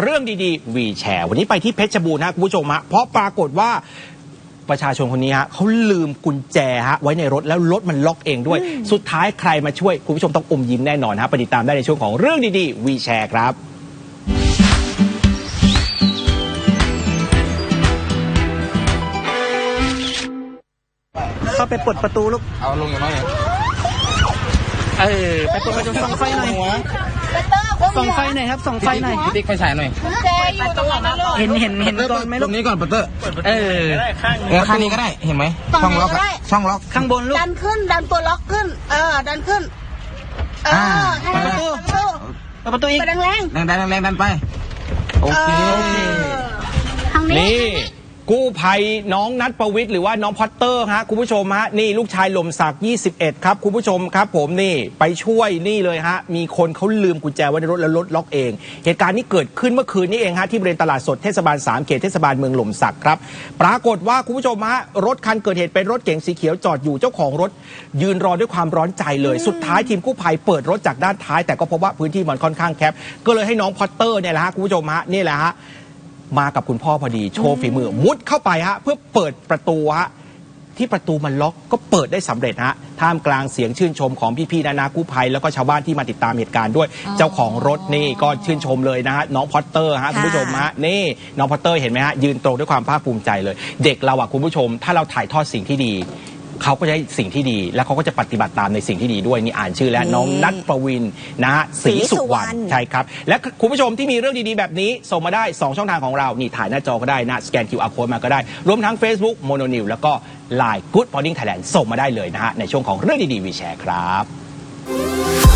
เรื่องดีๆ วีแชร์ วันนี้ไปที่เพชรบูรณ์นะคุณผู้ชมฮะเพราะปรากฏว่าประชาชนคนนี้ฮะเขาลืมกุญแจฮะไว้ในรถแล้วรถมันล็อกเองด้วย สุดท้ายใครมาช่วย คุณผู้ชมต้องอมยิ้มแน่นอนฮะไปติดตามได้ในช่วงของเรื่องดีๆ วีแชร์ครับ เข้าไปปลดประตูลูก เอาลงอย่างไรเนี่ยเออ ไปปลดประตูส่องไฟหน่อย ส่องไฟหน่อยครับส่องไฟหน่อยพี่ติ๊กไฟฉายหน่อยเจอยู่ตรงไหนนะเห็นเห็นเห็นก่อนไหมตลูรกงนี้ก่อนปัตเตอร์เออเออข้างนี้ก็ได้เห็นไหมช่องล็อกอะช่องล็อกข้างบนลูกดันขึ้นดันตัวล็อกขึ้น เออ ดันขึ้น เออให้เปิดประตูเปิดประตูประตูอีกเปิดแรงแรงดันแรงดันไปโอเคทางนี้ กู้ภัยน้องนัทประวิทย์หรือว่าน้องพอตเตอร์ฮะคุณผู้ชมฮะนี่ลูกชายหล่มศักดิ์21 ครับคุณผู้ชมครับ ผมนี่ไปช่วยนี่เลยฮะมีคนเขาลืมกุญแจไว้ในรถแล้วรถล็อกเอง เหตุการณ์นี้เกิดขึ้นเมื่อคืนนี้เองฮะที่บริเวณตลาดสดเทศบาล 3 เขตเทศบาลเมืองหล่มศักดิ์ครับ ปรากฏว่าคุณผู้ชมฮะรถคันเกิดเหตุเป็นรถเก๋งสีเขียวจอดอยู่เจ้าของรถ ยืนรอด้วยความร้อนใจเลย สุดท้ายทีมกู้ภัยเปิดรถจากด้านท้าย แต่ก็พบว่าพื้นที่มันค่อนข้างแคบก็เลยให้น้องพอตเตอร์เนี่ยแหละฮะคุณผู้ชมฮะนี่แหละฮะ มากับคุณพ่อพอดีโชว์ฝีมือมุดเข้าไปฮะเพื่อเปิดประตูฮะที่ประตูมันล็อกก็เปิดได้สำเร็จฮะท่ามกลางเสียงชื่นชมของพี่ๆนานากู้ภัยแล้วก็ชาวบ้านที่มาติดตามเหตุการณ์ด้วย เจ้าของรถนี่ก็ชื่นชมเลยนะฮะน้องพอตเตอร์ฮะคุณผู้ชมฮะนี่น้องพอตเตอร์เห็นไหมฮะยืนตรงด้วยความภาคภูมิใจเลย เด็กเราอะคุณผู้ชม ถ้าเราถ่ายทอดสิ่งที่ดี เขาก็จะได้สิ่งที่ดี แล้วเขาก็จะปฏิบัติตามในสิ่งที่ดีด้วยนี่อ่านชื่อแล้วน้องนัทประวินนะฮะศรีสุวรรณใช่ครับ และคุณผู้ชมที่มีเรื่องดีๆแบบนี้ส่งมาได้ 2 ช่องทางของเรานี่ถ่ายหน้าจอก็ได้นะสแกน QR code มาก็ได้ รวมทั้ง Facebook m o n o n e w แล้วก็ Line Good Morning Thailand ส่งมาได้เลยนะฮะในช่วงของเรื่องดีๆวีแชร์ครับ